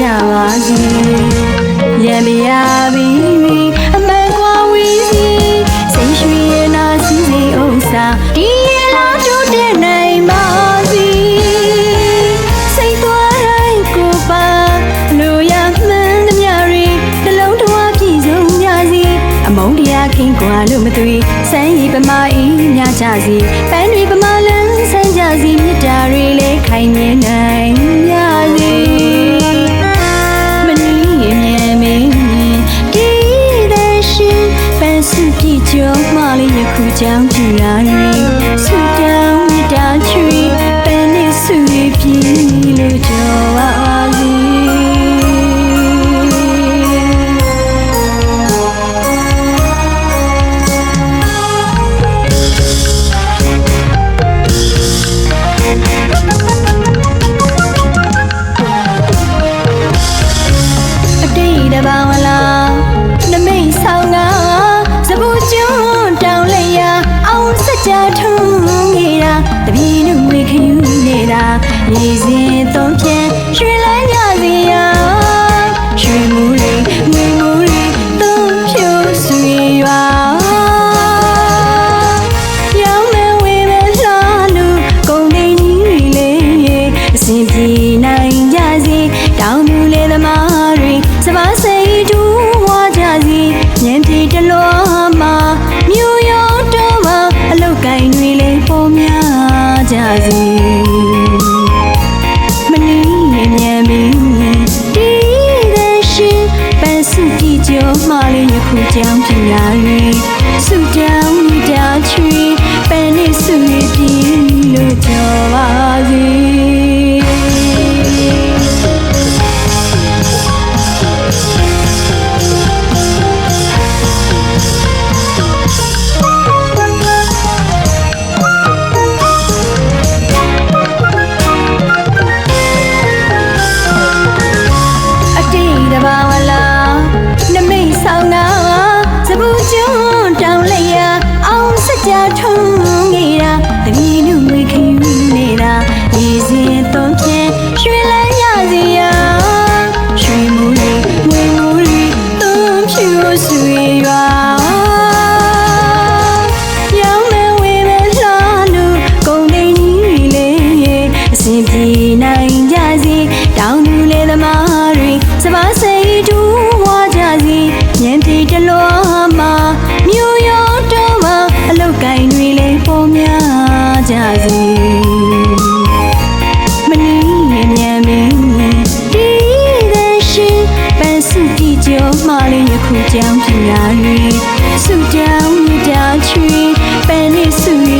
ကြပါစေရံမရပြီအမှန်ကွာဝီစီစိတ်ရွှေနာစီစီဥစ္စာဒီရလာတို့တဲ့နိုင်ပါစီစိတ်သွားတိုင်းကိုပါလူရမှန်သမျှရီနှလုံးတော်ပြည့်စုံကြစီအမုန်းတရားခင်ကွာလို့မသွေစမ်းရီပမာဤညကြစီပန်းတွေပမာလန်းစမ်းကြစီမြစ်တာတွေလည်းခိုင်မြဲနိုင် 相聚而已 နေစဉ်သုံးဖြဲရွှေလဲညစီရရွှေမူရီငွေမူရီသုံးဖြူဆွေရွာရောင်းမဲဝေမဲလှလို့ကုန်နေကြီးလေးအစဉ်ပြေနိုင် မာလေးယခုကြောင့်ပြညာ၍စုကြ ခုကြောင့်ပြညာ၍ဆုတောင်းမြတ်ချွေပန်းနေဆုရ